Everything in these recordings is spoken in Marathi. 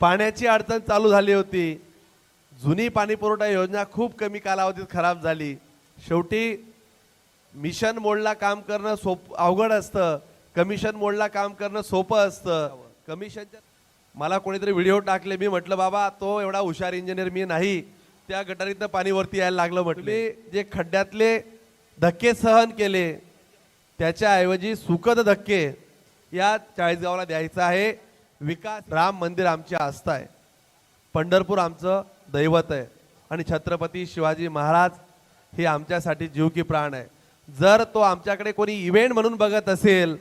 पाण्याची अडचण चालू झाली होती. जुनी पाणी पुरवठा योजना खूप कमी कालावधीत खराब झाली. शेवटी मिशन मोडला काम करणं सोप अवघड असतं. कमिशन मोडला काम करणं सोपं असतं. कमिशनच्या मला कोणीतरी व्हिडिओ टाकले. मी म्हटलं बाबा तो एवढा हुशार इंजिनियर मी नाही. त्या गटारीतनं पाणीवरती यायला लागलं म्हटले. जे खड्ड्यातले धक्के सहन केले त्याच्याऐवजी सुखद धक्के या चाळीसगावला द्यायचं आहे. विकास राम मंदिर आमची आस्था आहे. पंढरपूर आमचं दैवत आहे. आणि छत्रपती शिवाजी महाराज हे आमच्यासाठी जीव की प्राण आहे. जर तो आमच्याकडे कोणी इव्हेंट म्हणून बघत असेल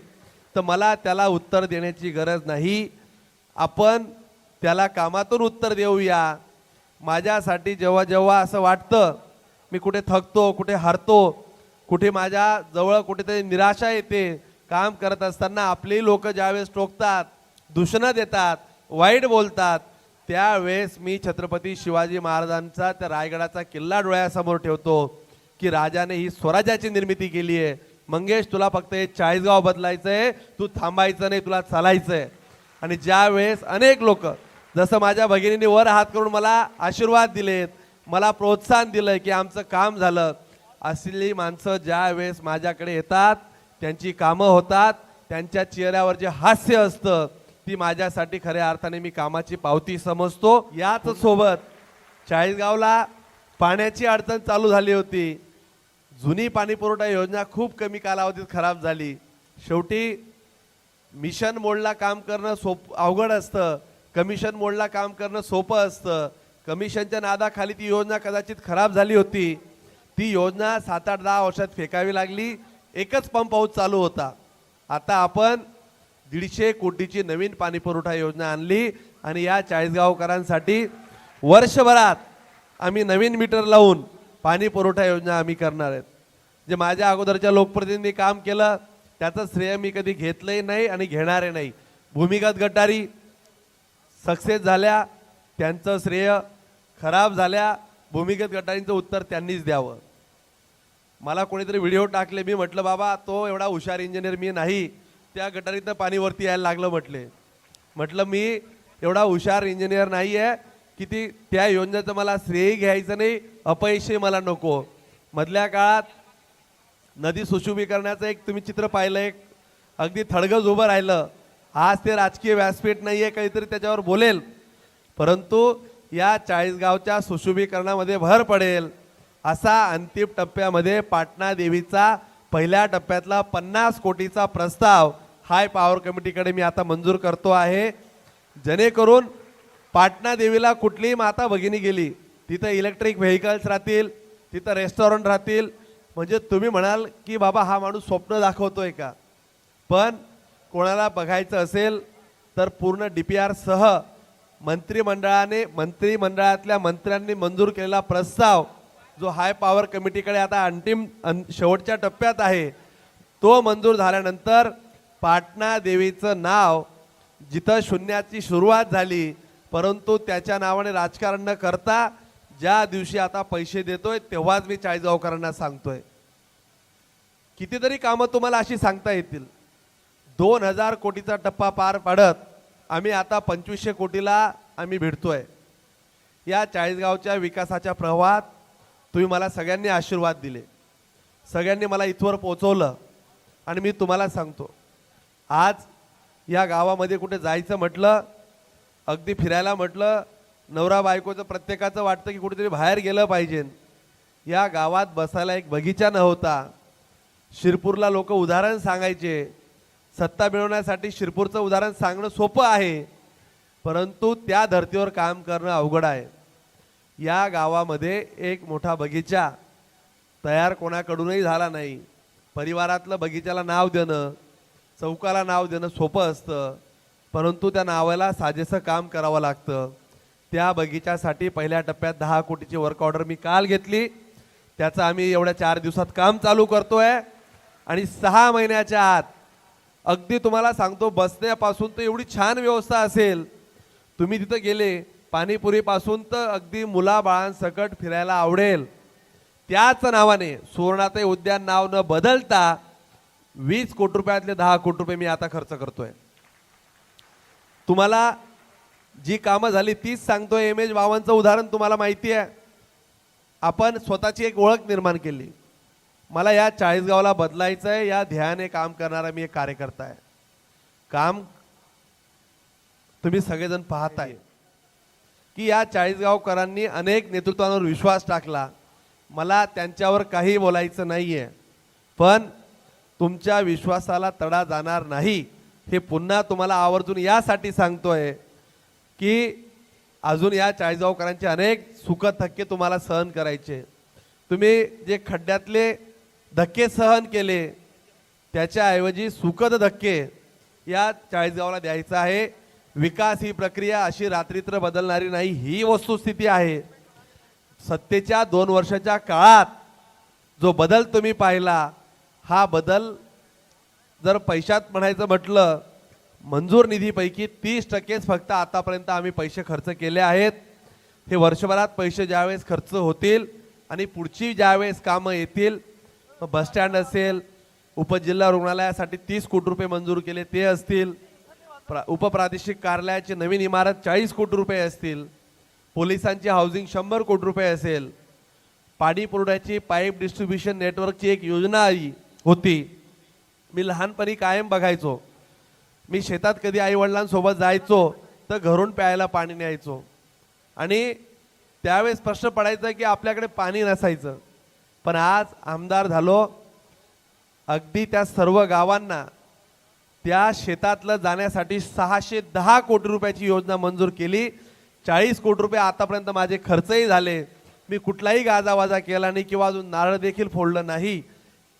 तर मला त्याला उत्तर देण्याची गरज नाही. आपण त्याला कामातून उत्तर देऊया. माझ्यासाठी जेव्हा जेव्हा असं वाटतं मी कुठे थकतो कुठे हरतो कुठे माझ्या जवळ कुठेतरी निराशा येते काम करत असताना आपली लोक ज्यावेळेस टोकतात दूषणं देतात वाईट बोलतात. त्यावेळेस मी छत्रपती शिवाजी महाराजांचा त्या रायगडाचा किल्ला डोळ्यासमोर ठेवतो की राजाने ही स्वराज्याची निर्मिती केली आहे. मंगेश तुला फक्त हे चाळीसगाव बदलायचं आहे तू थांबायचं नाही तुला चालायचं आहे. आणि ज्या वेळेस अनेक लोक जसं माझ्या भगिनीने वर हात करून मला आशीर्वाद दिलेत मला प्रोत्साहन दिलं की आमचं काम झालं असली माणसं ज्या वेळेस माझ्याकडे येतात त्यांची कामं होतात त्यांच्या चेहऱ्यावर जे हास्य असतं ती माझ्यासाठी खऱ्या अर्थाने मी कामाची पावती समजतो. याच सोबत चाळीसगावला पाण्याची अडचण चालू झाली होती. जुनी पाणी पुरवठा योजना खूप कमी कालावधीत खराब झाली. शेवटी मिशन मोडला काम करणं सोप अवघड असतं. कमिशन मोडला काम करणं सोपं असतं. कमिशनच्या नादाखाली ती योजना कदाचित खराब झाली होती. ती योजना सात आठ दहा वर्षात फेकावी लागली. एकच पंप हाऊस चालू होता. आता आपण दीडशे कोटीची नवीन पाणी पुरवठा योजना आणली आणि या चाळीसगावकरांसाठी वर्षभरात आम्ही नवीन मीटर लावून पाणी पुरवठा योजना आम्ही करणार आहेत. जे माझ्या अगोदरच्या लोकप्रतिनिधी काम केलं त्याचं श्रेय मी कधी घेतलंही नाही आणि घेणारही नाही. भूमिगत गटारी सक्सेस झाल्या त्यांचं श्रेय खराब झाल्या भूमिगत गटारींचं उत्तर त्यांनीच द्यावं. मला कोणीतरी व्हिडिओ टाकले मी म्हटलं बाबा तो एवढा हुशार इंजिनियर मी नाही. त्या गटारीतनं पाणी वरती यायला लागलं म्हटले. म्हटलं मी एवढा हुशार इंजिनियर नाही आहे की ती त्या योजनेचं मला श्रेय घ्यायचं नाही. अपयशही मला नको. मधल्या काळात नदी सुशोभीकरणाचं एक तुम्ही चित्र पाहिलं एक अगदी थडगज उभं राहिलं. आज ते राजकीय व्यासपीठ नाही आहे काहीतरी त्याच्यावर बोलेल. परंतु या चाळीसगावच्या सुशुभीकरणामध्ये भर पडेल असा अंतिम टप्प्यामध्ये पाटणा देवीचा पहिल्या टप्प्यातला पन्नास कोटीचा प्रस्ताव हाय पॉवर कमिटीकडे मी आता मंजूर करतो आहे. जेणेकरून पाटणा देवीला कुठलीही माता भगिनी गेली तिथं इलेक्ट्रिक व्हेकल्स राहतील तिथं रेस्टॉरंट राहतील. म्हणजे तुम्ही म्हणाल की बाबा हा माणूस स्वप्न दाखवतोय का? पण कोणाला बघायचं असेल तर पूर्ण डी पी आरसह मंत्रिमंडळाने मंत्रिमंडळातल्या मंत्र्यांनी मंजूर केलेला प्रस्ताव जो हाय पॉवर कमिटीकडे आता अंतिम अं- शेवटच्या टप्प्यात आहे तो मंजूर झाल्यानंतर पाटणा देवीचं नाव जिथं शून्याची सुरुवात झाली परंतु त्याच्या नावाने राजकारण न करता ज्या दिवशी आता पैसे देतोय तेव्हाच मी चाळीसगावकरांना सांगतोय. कितीतरी कामं तुम्हाला अशी सांगता येतील. दोन हजार कोटीचा टप्पा पार पाडत आम्ही आता पंचवीसशे कोटीला आम्ही भेटतोय या चाळीसगावच्या विकासाच्या प्रवाहात तुम्ही मला सगळ्यांनी आशीर्वाद दिले. सगळ्यांनी मला इथवर पोचवलं आणि मी तुम्हाला सांगतो आज या गावामध्ये कुठे जायचं म्हटलं अगदी फिरायला म्हटलं नवरा बायकोचं प्रत्येकाचं वाटतं की कुठेतरी बाहेर गेलं पाहिजे. या गावात बसायला एक बगीचा नव्हता. शिरपूरला लोक उदाहरण सांगायचे. सत्ता मिळवण्यासाठी शिरपूरचं उदाहरण सांगणं सोपं आहे परंतु त्या धर्तीवर काम करणं अवघड आहे. या गावामध्ये एक मोठा बगीचा तयार कोणाकडूनही झाला नाही. परिवारातलं बगीचाला नाव देणं चौकाला नाव देणं सोपं असतं परंतु त्या नावाला साजेसं काम करावं लागतं. त्या बगीच्यासाठी पहिल्या टप्प्यात दहा कोटीची वर्क ऑर्डर मी काल घेतली. त्याचं आम्ही एवढ्या चार दिवसात काम चालू करतो आहे आणि सहा महिन्याच्या आत अगदी तुम्हाला सांगतो बसण्यापासून तर एवढी छान व्यवस्था असेल. तुम्ही तिथं गेले पाणीपुरीपासून तर अगदी मुलाबाळांसकट फिरायला आवडेल. त्याच नावाने सुवर्णाताई उद्यान नाव न बदलता वीस कोटी रुपयातले दहा कोटी रुपये मी आता खर्च करतोय. तुम्हाला जी कामं झाली तीच सांगतोय एम एच बावांचं उदाहरण तुम्हाला माहिती आहे. आपण स्वतःची एक ओळख निर्माण केली. मला या चाळीसगावला बदलायचं आहे या ध्याने काम करणारा मी एक कार्यकर्ता आहे. काम तुम्ही सगळेजण पाहताय. की या चाळीसगावकरांनी अनेक नेतृत्वांवर विश्वास टाकला. मला त्यांच्यावर काही बोलायचं नाही आहे पण तुमच्या विश्वासाला तडा जाणार नाही हे पुन्हा तुम्हाला आवर्जून यासाठी सांगतोय की अजून या चाळीसगावकरांचे अनेक सुख धक्के तुम्हाला सहन करायचे. तुम्ही जे खड्ड्यातले धक्के सहन केले त्याच्याऐवजी सुखद धक्के या चाळीसगावला द्यायचं आहे. विकास ही प्रक्रिया अशी रात्रीत्र बदलणारी नाही ही वस्तुस्थिती आहे. सत्तेच्या दोन वर्षाच्या काळात जो बदल तुम्ही पाहिला हा बदल जर पैशात म्हणायचं म्हटलं मंजूर निधीपैकी तीस टक्केच फक्त आतापर्यंत आम्ही पैसे खर्च केले आहेत. हे वर्षभरात पैसे ज्यावेळेस खर्च होतील आणि पुढची ज्यावेळेस कामं येतील बसस्टँड असेल उपजिल्हा रुग्णालयासाठी तीस कोटी रुपये मंजूर केले ते असतील. प्रा उपप्रादेशिक कार्यालयाची नवीन इमारत चाळीस कोटी रुपये असतील पोलिसांची हाऊसिंग शंभर कोटी रुपये असेल पाणी पुरवठ्याची पाईप डिस्ट्रीब्युशन नेटवर्कची एक योजना आली होती. मी लहानपणी कायम बघायचो. मी शेतात कधी आई वडिलांसोबत जायचो तर घरून प्यायला पाणी न्यायचो. आणि त्यावेळेस प्रश्न पडायचा की आपल्याकडे पाणी नसायचं. पण आज आमदार झालो. अगदी त्या सर्व गावांना त्या शेतातलं जाण्यासाठी सहाशे दहा कोटी रुपयाची योजना मंजूर केली. चाळीस कोटी रुपये आतापर्यंत माझे खर्चही झाले. मी कुठलाही गाजावाजा केला नाही किंवा अजून नारळ देखील फोडलं नाही.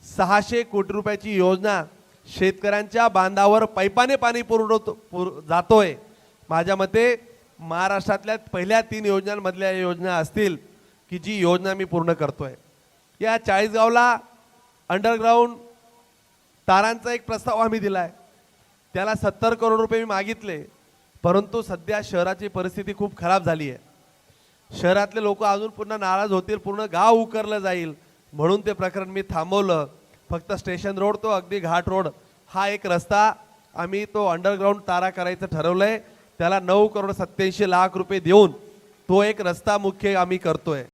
सहाशे कोटी रुपयाची योजना शेतकऱ्यांच्या बांधावर पैपाने पाणी पुरवतो पुर जातोय. माझ्या मते महाराष्ट्रातल्या पहिल्या तीन योजनांमधल्या योजना असतील की जी योजना मी पूर्ण करतोय. या चाळीसगावला अंडरग्राऊंड तारांचा एक प्रस्ताव आम्ही दिला आहे त्याला सत्तर करोड रुपये मी मागितले. परंतु सध्या शहराची परिस्थिती खूप खराब झाली आहे शहरातले लोक अजून पुन्हा नाराज होतील पूर्ण गाव उकरलं जाईल म्हणून ते प्रकरण मी थांबवलं. फक्त स्टेशन रोड तो अगदी घाट रोड. हा एक रस्ता आम्ही तो अंडरग्राऊंड तारा करायचं ठरवलंय. त्याला नऊ करोड सत्याऐंशी लाख रुपये देऊन तो एक रस्ता मुख्य आम्ही करतोय.